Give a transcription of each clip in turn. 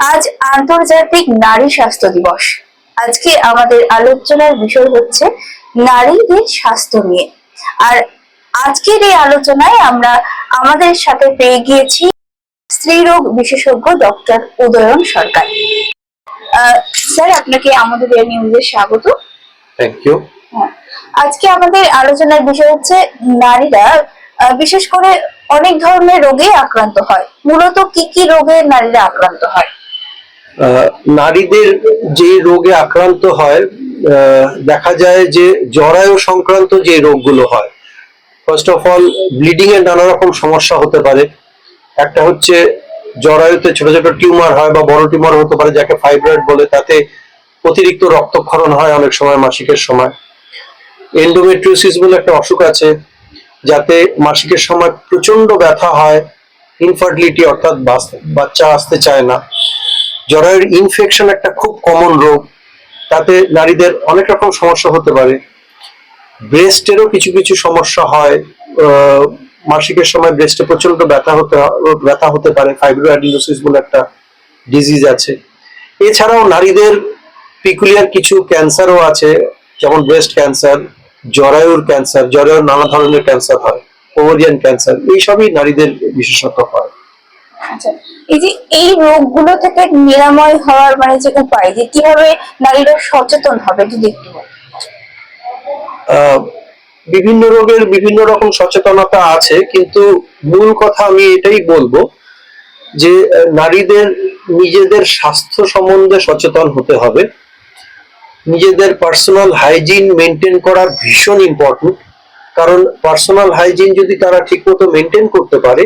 আজ আন্তর্জাতিক নারী স্বাস্থ্য দিবস। আজকে আমাদের আলোচনার বিষয় হচ্ছে নারীদের স্বাস্থ্য নিয়ে। আর আজকের এই আলোচনায় আমরা আমাদের সাথে পেয়ে গিয়েছি স্ত্রীরোগ বিশেষজ্ঞ ডক্টর উদয়ন সরকার। আহ, স্যার আপনাকে আমাদের এই নিউজে স্বাগত। থ্যাংক ইউ হ্যাঁ। আজকে আমাদের আলোচনার বিষয় হচ্ছে নারীরা বিশেষ করে অনেক ধরনের রোগে আক্রান্ত হয়। মূলত কি কি রোগে নারীরা আক্রান্ত হয়? নারীদের যে রোগে আক্রান্ত হয় দেখা যায় যে জরায়ু সংক্রান্ত যে রোগগুলো হয় ফার্স্ট অফ অল ব্লিডিং এর নানা রকম সমস্যা হতে পারে। একটা হচ্ছে জরায়ুতে ছোট ছোট টিউমার হয় বা বড় টিউমার হতে পারে, যাকে ফাইব্রয়েড বলে, তাতে অতিরিক্ত রক্তক্ষরণ হয় অনেক সময় মাসিকের সময়। এন্ডোমেট্রিওসিস বলে একটা অসুখ আছে, যাতে মাসিকের সময় প্রচণ্ড ব্যথা হয় ইনফার্টিলিটি অর্থাৎ বাচ্চা আসতে চায় না। জরায়ুর ইনফেকশন একটা খুব কমন রোগ। তাতে নারীদের অনেক রকম সমস্যা হতে পারে। ব্রেস্টেরও কিছু কিছু সমস্যা হয়। মাসিকের সময় ব্রেস্টে প্রচণ্ড ব্যথা হতে ব্যথা হতে পারে ফাইব্রোঅ্যাডিনোসিস বলে একটা ডিজিজ আছে। এছাড়াও নারীদের পিকুলিয়ার কিছু ক্যান্সারও আছে, যেমন ব্রেস্ট ক্যান্সার জরায়ুর ক্যান্সার জরায়ুর নানা ধরনের ক্যান্সার হয় ওভারিয়ান ক্যান্সার এইসবই নারীদের বিশেষত হয়। আচ্ছা এই যে এই রোগগুলো থেকে নিরাময় হওয়ার মানে যে উপায়, যে কীভাবে নারীরা সচেতন হবে, যদি একটু বিভিন্ন রোগের বিভিন্ন রকম সচেতনতা আছে, কিন্তু মূল কথা আমি এটাই বলব যে নারীদের নিজেদের স্বাস্থ্য সম্বন্ধে সচেতন হতে হবে। নিজেদের পার্সোনাল হাইজিন মেনটেন করা ভীষণ ইম্পর্টেন্ট কারণ পার্সোনাল হাইজিন যদি তারা ঠিকমতো মেনটেন করতে পারে,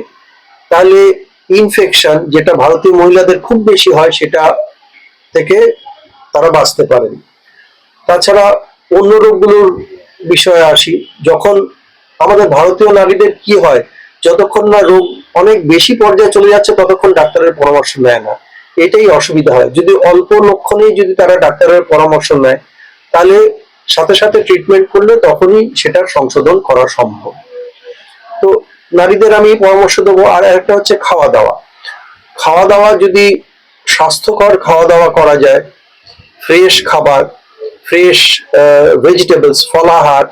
তাহলে ইনফেকশন যেটা ভারতীয় মহিলাদের খুব বেশি হয় সেটা থেকে তারা বাঁচতে পারেন তাছাড়া অন্য রোগগুলোর বিষয়ে আসি, যখন আমাদের ভারতীয় নারীদের কি হয়, যতক্ষণ না রোগ অনেক বেশি পর্যায়ে চলে যাচ্ছে, ততক্ষণ ডাক্তারের পরামর্শ নেয় না। এটাই অসুবিধা হয়। যদি অল্প লক্ষণেই যদি তারা ডাক্তারের পরামর্শ নেয়, তাহলে সাথে সাথে ট্রিটমেন্ট করলে তখনই সেটার সংশোধন করা সম্ভব। তো নারীদের আমি পরামর্শ দেবো, আর একটা হচ্ছে খাওয়া দাওয়া। খাওয়া দাওয়া যদি স্বাস্থ্যকর খাওয়া দাওয়া করা যায়, ফ্রেশ খাবার, ফ্রেশ ভেজিটেবলস ফলাহার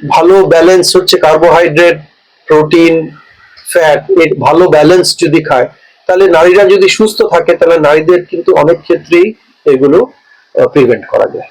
ভালো ব্যালেন্স হচ্ছে কার্বোহাইড্রেট প্রোটিন ফ্যাট এর ভালো ব্যালেন্স যদি খায়, তাহলে নারীরা যদি সুস্থ থাকে, তাহলে নারীদের কিন্তু অনেক ক্ষেত্রেই এগুলো প্রিভেন্ট করা যায়।